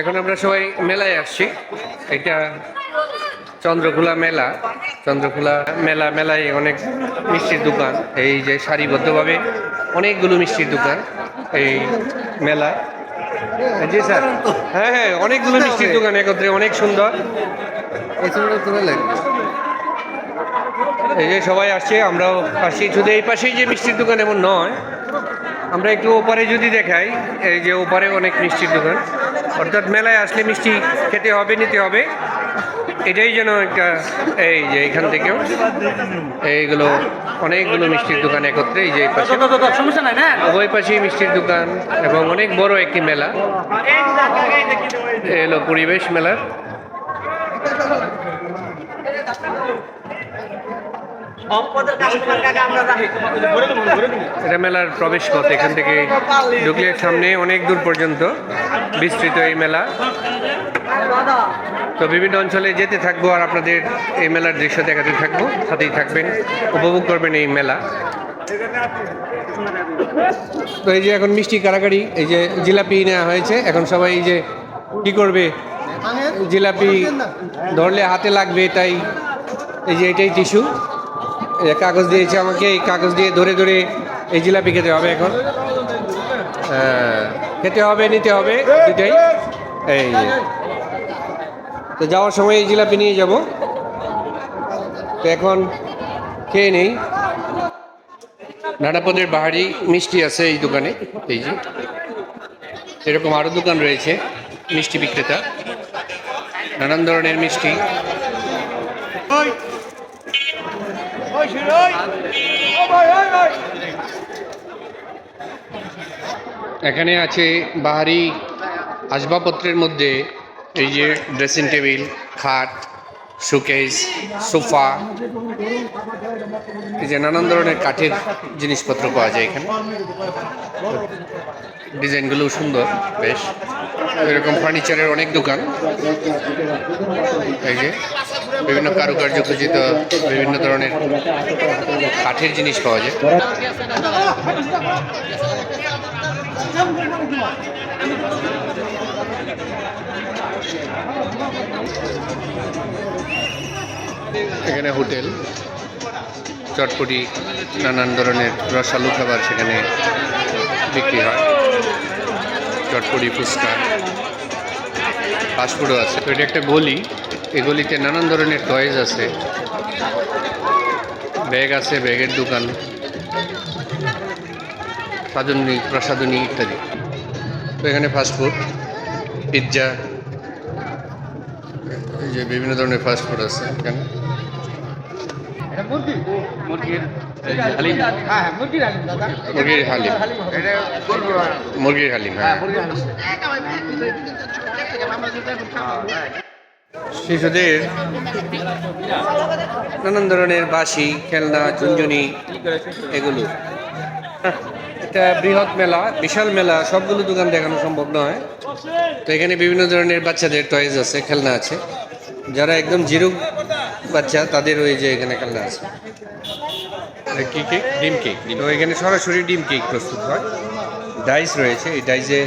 এখন আমরা সবাই মেলায় আসছি। এটা চন্দ্রখোলা মেলা। চন্দ্রখোলা মেলা মেলায় অনেক মিষ্টির দোকান। এই যে সারিবদ্ধভাবে অনেকগুলো মিষ্টির দোকান এই মেলা জি স্যার। হ্যাঁ হ্যাঁ অনেকগুলো মিষ্টির দোকান একত্রে অনেক সুন্দর। এই যে সবাই আসছে আমরাও আসছি। শুধু এই পাশেই যে মিষ্টির দোকান এমন নয় আমরা একটু ওপারে যদি দেখাই এই যে ওপারে অনেক মিষ্টির দোকান। অর্থাৎ মেলায় আসলে মিষ্টি খেতে হবে নিতে হবে। এটাই যেন একটা এই যে এখান থেকেও। এইগুলো অনেকগুলো মিষ্টির দোকান একত্রে এই যে পাশে। না ওই পাশেই মিষ্টির দোকান এবং অনেক বড় একটি মেলা। এলো পরিবেশ মেলার। এটা মেলার প্রবেশ পথ, এখান থেকে ঢুকলে সামনে অনেক দূর পর্যন্ত বিস্তৃত এই মেলা। তো বিভিন্ন অঞ্চলে যেতে থাকব আর আপনাদের এই মেলার দৃশ্য দেখাতে থাকব। সাথেই থাকবেন, উপভোগ করবেন এই মেলা। তো এই যে এখন মিষ্টি কারাকারি এই যে জিলাপি নেওয়া হয়েছে। এখন সবাই এই যে কি করবে? জিলাপি ধরলে হাতে লাগবে, তাই এই যে এটাই টিস্যু। কাগজ দিয়েছে আমাকে এই কাগজ দিয়ে ধরে ধরে এই জিলাপি খেতে হবে এখন। হ্যাঁ, খেতে হবে নিতে হবে এই। তো যাওয়ার সময় এই জিলাপি নিয়ে যাব। তো এখন খেয়ে নেই। নানা পদের বাহারি মিষ্টি আছে এই দোকানে এই যে। এরকম আরও দোকান রয়েছে মিষ্টি বিক্রেতা। নানান ধরনের মিষ্টি। এখানে আছে বাহারি আসবাবপত্রের মধ্যে এই যে ড্রেসিং টেবিল খাট শোকেস সোফা এই যে নানান ধরনের কাঠের জিনিসপত্র পাওয়া যায় এখানে। ডিজাইনগুলো সুন্দর, বেশ। এরকম ফার্নিচারের অনেক দোকান। এই যে বিভিন্ন কারুকার্য খচিত, বিভিন্ন ধরনের কাঠের জিনিস পাওয়া যায়। এখানে হোটেল, চটপটি, নানান ধরনের রসালু খাবার সেখানে বিক্রি হয়। চটপটি ফুচকা ফাস্টফুডও আছে। তো এটা একটা গলি। এই গলিতে নানান ধরনের টয়েজ আছে। ব্যাগ আছে ব্যাগের দোকান সাধনী প্রসাধনী ইত্যাদি। তো এখানে ফাস্টফুড পিৎজা এই যে বিভিন্ন ধরনের ফাস্টফুড আছে এখানে। মুরগির হালিম। হ্যাঁ হ্যাঁ মুরগির হালিম মুরগির হালিম। মুরগির হালিম হ্যাঁ। শিশুদের নানান ধরনের বাঁশি, খেলনা, ঝুনঝুনি, এগুলো। এটা বৃহৎ মেলা, বিশাল মেলা, সবগুলো দোকান দেখানো সম্ভব নয়। তো এখানে বিভিন্ন ধরনের বাচ্চাদের টয়েজ আছে, খেলনা আছে। যারা একদম জিরো বাচ্চা, তাদের ওই যে এখানে খেলনা আছে। কি কেক ডিম কেক তো এখানে সরাসরি ডিম কেক প্রস্তুত হয়। ডাইস রয়েছে, এই ডাইসে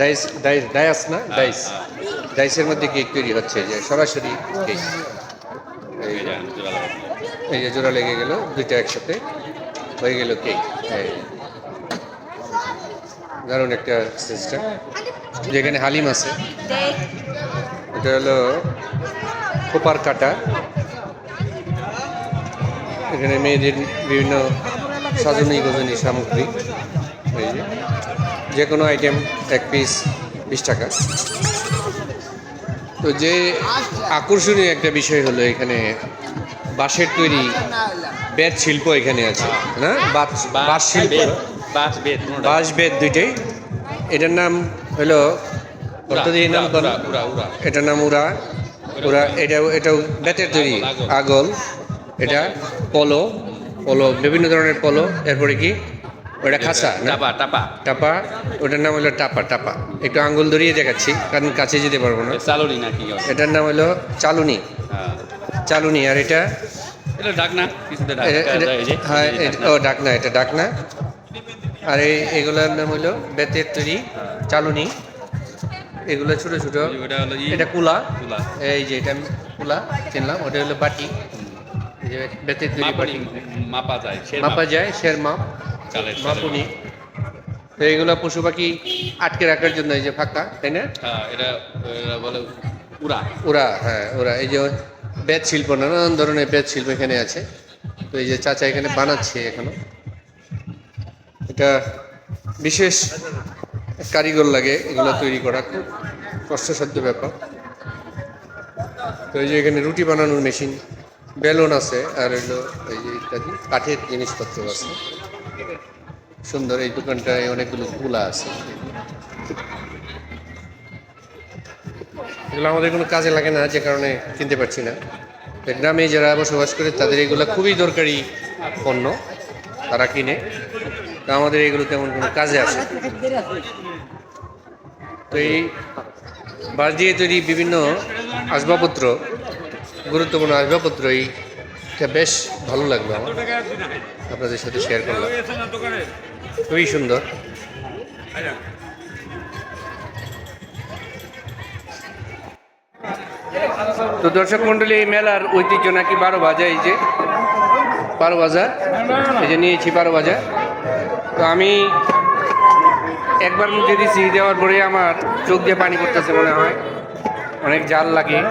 ডাইস ডাইস ডায়াস না ডাইস ডাইসের মধ্যে কেক তৈরি হচ্ছে, যে সরাসরি কেক। এই যে জোড়া লেগে গেল, দুইটা একসাথে হয়ে গেল কেক। দারুণ একটা সিস্টেম। যেখানে হালিম আছে, এটা হলো কোপার কাটা। এখানে মেয়েদের বিভিন্ন সাজনী গজনী সামগ্রী। যে কোনো আইটেম এক পিস বিশ টাকা। তো যে আকর্ষণীয় একটা বিষয় হলো এখানে বাঁশের তৈরি বেত শিল্প এখানে আছে না? বাঁশ- শিল্প। বাঁশ বেত দুইটাই। এটার নাম হলো নাম এটার নাম উড়া। উড়া এটা এটাও বেতের তৈরি। আগল এটা পলো পলো বিভিন্ন ধরনের পলো। এরপরে কি? ওটা খাসা টাপা টাপা। টাপা? ওটার নাম হলো টাপা টাপা। একটু আঙ্গুল ধরিয়ে দেখাচ্ছি কারণ কাছে যেতে পারব না। চালনি না কি এটার নাম হলো চালুনি। চালুনি আর এটা? এটা ডাক না কিছুতে ডাক এ- এটা- হ্যাঁ ও ডাকনা এটা ডাকনা আর এই এগুলোর নাম হলো বেতের তৈরি চালুনি। এগুলো ছোট ছোট। এটা কুলা। এই যে এটা আমি কুলা চিনলাম। ওটা হলো বাটি। বেতের তৈরি বাটি। মাপা যায় মাপা। যায় শের মাপ। মাপুনি। তো এগুলো পশু পাখি আটকে রাখার জন্য এই যে ফাঁকা তাই না? হ্যাঁ এটা বলে উড়া। ওরা হ্যাঁ ওরা এই যে বেত শিল্প নানান ধরনের বেত শিল্প এখানে আছে। তো এই যে চাচা এখানে বানাচ্ছে এখনও। এটা বিশেষ কারিগর লাগে এগুলো তৈরি করা খুব কষ্টসাধ্য ব্যাপার। তো এই যে এখানে রুটি বানানোর মেশিন বেলুন আছে আর হলো এই যে ইত্যাদি কাঠের জিনিসপত্র আছে। সুন্দর এই দোকানটায় অনেকগুলো কুলা আছে। এগুলো আমাদের কোনো কাজে লাগে না, যে কারণে কিনতে পারছি না। গ্রামে যারা বসবাস করে, তাদের এগুলো খুবই দরকারি পণ্য তারা কিনে। তো আমাদের এগুলো তেমন কোনো কাজে আসে তো এই বাঁশ দিয়ে তৈরি বিভিন্ন আসবাবপত্র, গুরুত্বপূর্ণ আসবাবপত্র, এইটা বেশ ভালো লাগল আমার। আপনাদের সাথে শেয়ার করলাম। খুবই সুন্দর। তো দর্শক মন্ডলী, এই মেলার ঐতিহ্য নাকি বারো বাজা এই যে, বারো বাজার, এই যে নিয়েছি বারো বাজার। তো আমি একবার মুখে দিছি, দেওয়ার পরে আমার চোখ দিয়ে পানি পড়তেছে মনে হয়। অনেক জাল লাগে।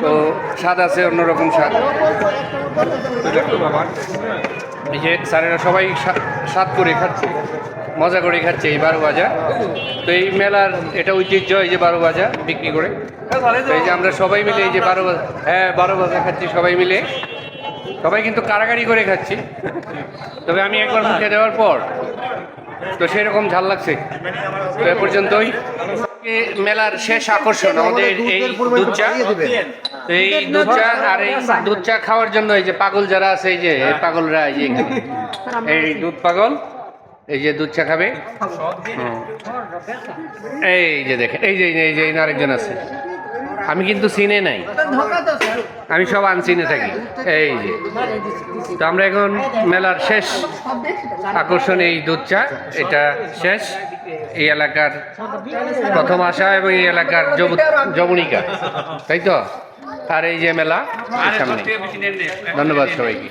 তো স্বাদ আছে, অন্যরকম স্বাদ। বাবা, এই যে স্যারেরা সবাই স্বা- স্বাদ করে খাচ্ছে, মজা করে খাচ্ছে এই বারো বাজা তো এই মেলার এটা ঐতিহ্য, এই যে বারো বাজা বিক্রি করে। তো এই যে আমরা সবাই মিলে এই যে বারো হ্যাঁ বারো বাজা খাচ্ছি সবাই মিলে। সবাই কিন্তু কারাগারি করে খাচ্ছি। তবে আমি একবার মুখে দেওয়ার পর, তো সেরকম ঝাল লাগছে। তো এ পর্যন্তই। মেলার শেষ আকর্ষণ আমাদের এই দুধ চা। এই দুধ চা আর এই দুধ চা খাওয়ার জন্য এই যে পাগল যারা আছে এই যে এই পাগলরা এই যে এই দুধ পাগল এই যে দুধ চা খাবে। এই যে দেখেন এই যে এই যে এই আরেকজন আছে। আমি কিন্তু চিনে নাই। আমি সব আনচিনে থাকি। এই যে। তো আমরা এখন মেলার শেষ আকর্ষণ এই দুধ চা। এটা শেষ। এই এলাকার প্রথম আসা এবং এই এলাকার যবু- যবনিকা। তাই তো? আর এই যে মেলা ধন্যবাদ সবাইকে।